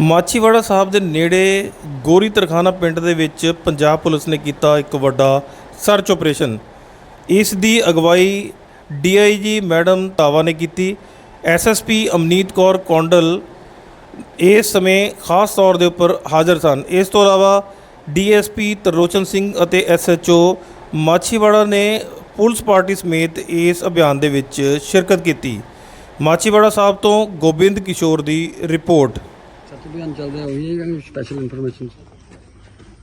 ਮਾਛੀਵਾੜਾ ਸਾਹਿਬ ਦੇ ਨੇੜੇ ਗੋਰੀ ਤਰਖਾਨਾ ਪਿੰਡ ਦੇ ਵਿੱਚ ਪੰਜਾਬ ਪੁਲਿਸ ਨੇ ਕੀਤਾ ਇੱਕ ਵੱਡਾ ਸਰਚ ਆਪਰੇਸ਼ਨ ਇਸ ਦੀ ਅਗਵਾਈ ਡੀਆਈਜੀ ਮੈਡਮ ਤਾਵਾ ਨੇ ਕੀਤੀ। ਐਸਐਸਪੀ ਅਮਨੀਤ ਕੌਰ ਕੌਂਡਲ ਇਸ ਸਮੇਂ ਖਾਸ ਤੌਰ ਦੇ ਉੱਪਰ ਹਾਜ਼ਰ ਸਨ। ਇਸ ਤੋਂ ਇਲਾਵਾ ਡੀਐਸਪੀ ਤਰਲੋਚਨ ਸਿੰਘ ਅਤੇ ਐਸਐਚਓ ਮਾਛੀਵਾੜਾ ਨੇ ਪੁਲਿਸ ਪਾਰਟੀ ਸਮੇਤ ਇਸ ਅਭਿਆਨ ਦੇ ਵਿੱਚ ਸ਼ਿਰਕਤ ਕੀਤੀ। ਮਾਛੀਵਾੜਾ ਸਾਹਿਬ ਤੋਂ ਗੋਬਿੰਦ ਕਿਸ਼ੋਰ ਦੀ ਰਿਪੋਰਟ। ਸੱਤ ਬਿਆਨ ਉਹੀ ਹੈ ਸਪੈਸ਼ਲ ਇਨਫੋਰਮੇਸ਼ਨ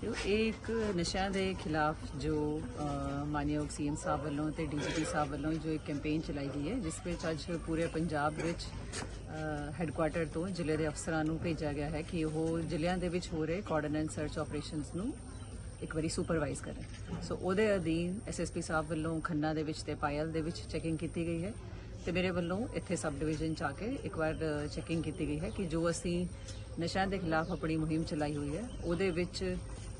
ਜੋ ਇਹ ਇੱਕ ਨਸ਼ਿਆਂ ਦੇ ਖਿਲਾਫ ਜੋ ਅ, ਮਾਨਯੋਗ ਸੀਐਮ ਸਾਹਿਬ ਵੱਲੋਂ ਤੇ ਡੀਜੀਪੀ ਸਾਹਿਬ ਵੱਲੋਂ ਜੋ ਇੱਕ ਕੈਂਪੇਨ ਚਲਾਈ ਗਈ ਹੈ ਜਿਸ ਵਿੱਚ ਅੱਜ ਪੂਰੇ ਪੰਜਾਬ ਵਿੱਚ ਹੈੱਡਕੁਆਟਰ ਤੋਂ ਜ਼ਿਲ੍ਹੇ ਦੇ ਅਫਸਰਾਂ ਨੂੰ ਭੇਜਿਆ ਗਿਆ ਹੈ ਕਿ ਉਹ ਜ਼ਿਲ੍ਹਿਆਂ ਦੇ ਵਿੱਚ ਹੋ ਰਹੇ ਕੋਆਰਡੀਨੇਟ ਸਰਚ ਆਪਰੇਸ਼ਨਸ ਨੂੰ ਇੱਕ ਵਾਰੀ ਸੁਪਰਵਾਈਜ਼ ਕਰਨ। ਸੋ ਉਹਦੇ ਅਧੀਨ ਐਸਐਸਪੀ ਸਾਹਿਬ ਵੱਲੋਂ ਖੰਨਾ ਦੇ ਵਿੱਚ ਤੇ ਪਾਇਲ ਦੇ ਵਿੱਚ ਚੈਕਿੰਗ ਕੀਤੀ ਗਈ ਹੈ। ਤੇ ਮੇਰੇ ਵੱਲੋਂ ਇੱਥੇ ਸਬ ਡਿਵੀਜ਼ਨ ਚ ਆ ਕੇ ਇੱਕ ਵਾਰ ਚੈਕਿੰਗ ਕੀਤੀ ਗਈ ਹੈ ਕਿ ਜੋ ਅਸੀਂ ਨਸ਼ਿਆਂ ਦੇ ਖਿਲਾਫ ਆਪਣੀ ਮੁਹਿੰਮ ਚਲਾਈ ਹੋਈ ਹੈ ਉਹਦੇ ਵਿੱਚ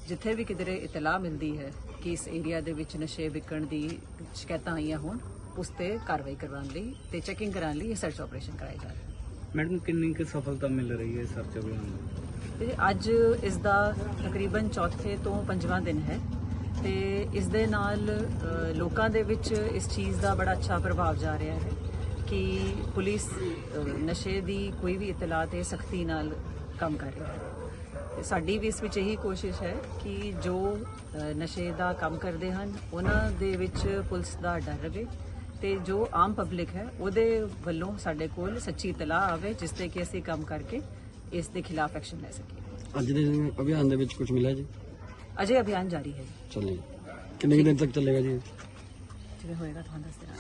ਜਿੱਥੇ ਵੀ ਕਿਧਰੇ ਇਤਲਾਹ ਮਿਲਦੀ ਹੈ ਕਿ ਇਸ ਏਰੀਆ ਦੇ ਵਿੱਚ ਨਸ਼ੇ ਵਿਕਣ ਦੀ ਸ਼ਿਕਾਇਤਾਂ ਆਈਆਂ ਹੋਣ ਉਸ ਤੇ ਕਾਰਵਾਈ ਕਰਵਾਉਣ ਲਈ ਤੇ ਚੈਕਿੰਗ ਕਰਾਉਣ ਲਈ ਇਹ ਸਰਚ ਆਪਰੇਸ਼ਨ ਕਰਾਇਆ ਜਾ ਰਿਹਾ ਹੈ। ਮੈਡਮ ਕਿੰਨੀ ਕੁ ਸਫਲਤਾ ਮਿਲ ਰਹੀ ਹੈ ਸਰਚ ਅਭਿਆਨ ਨੂੰ ਤੇ ਅੱਜ ਇਸ ਦਾ ਤਕਰੀਬਨ ਚੌਥੇ ਤੋਂ ਪੰਜਵਾਂ ਦਿਨ ਹੈ ਤੇ ਇਸ ਦੇ ਨਾਲ ਲੋਕਾਂ ਦੇ ਵਿੱਚ ਇਸ ਚੀਜ਼ ਦਾ ਬੜਾ ਅੱਛਾ ਪ੍ਰਭਾਵ ਜਾ ਰਿਹਾ ਹੈ ਕਿ ਪੁਲਿਸ ਨਸ਼ੇ ਦੀ ਕੋਈ ਵੀ ਇਤਲਾਹ ਤੇ ਸਖਤੀ ਨਾਲ ਕੰਮ ਕਰ ਰਹੀ ਹੈ। ਤੇ ਸਾਡੀ ਵੀ ਇਸ ਵਿੱਚ ਇਹੀ ਕੋਸ਼ਿਸ਼ ਹੈ ਕਿ ਜੋ ਨਸ਼ੇ ਦਾ ਕੰਮ ਕਰਦੇ ਹਨ ਉਹਨਾਂ ਦੇ ਵਿੱਚ ਪੁਲਿਸ ਦਾ ਡਰ ਰਵੇ ਤੇ ਜੋ ਆਮ ਪਬਲਿਕ ਹੈ ਉਹਦੇ ਵੱਲੋਂ ਸਾਡੇ ਕੋਲ ਸੱਚੀ ਇਤਲਾਹ ਆਵੇ ਜਿਸ ਤੇ ਕਿ ਅਸੀਂ ਕੰਮ ਕਰਕੇ ਇਸ ਦੇ ਖਿਲਾਫ ਐਕਸ਼ਨ ਲੈ ਸਕੀਏ। ਅੱਜ ਦੇ ਅਭਿਆਨ ਦੇ ਵਿੱਚ ਕੁਝ ਮਿਲਿਆ ਜੀ? ਅਜੇ ਅਭਿਆਨ ਜਾਰੀ ਹੈ ਚੱਲੇ ਕਿੰਨੇ ਕੁ ਦਿਨ ਤੱਕ ਚੱਲੇਗਾ ਜੀ? ਜਿਵੇਂ ਹੋਏਗਾ ਤੁਹਾਨੂੰ ਦੱਸ ਦੇਣਾ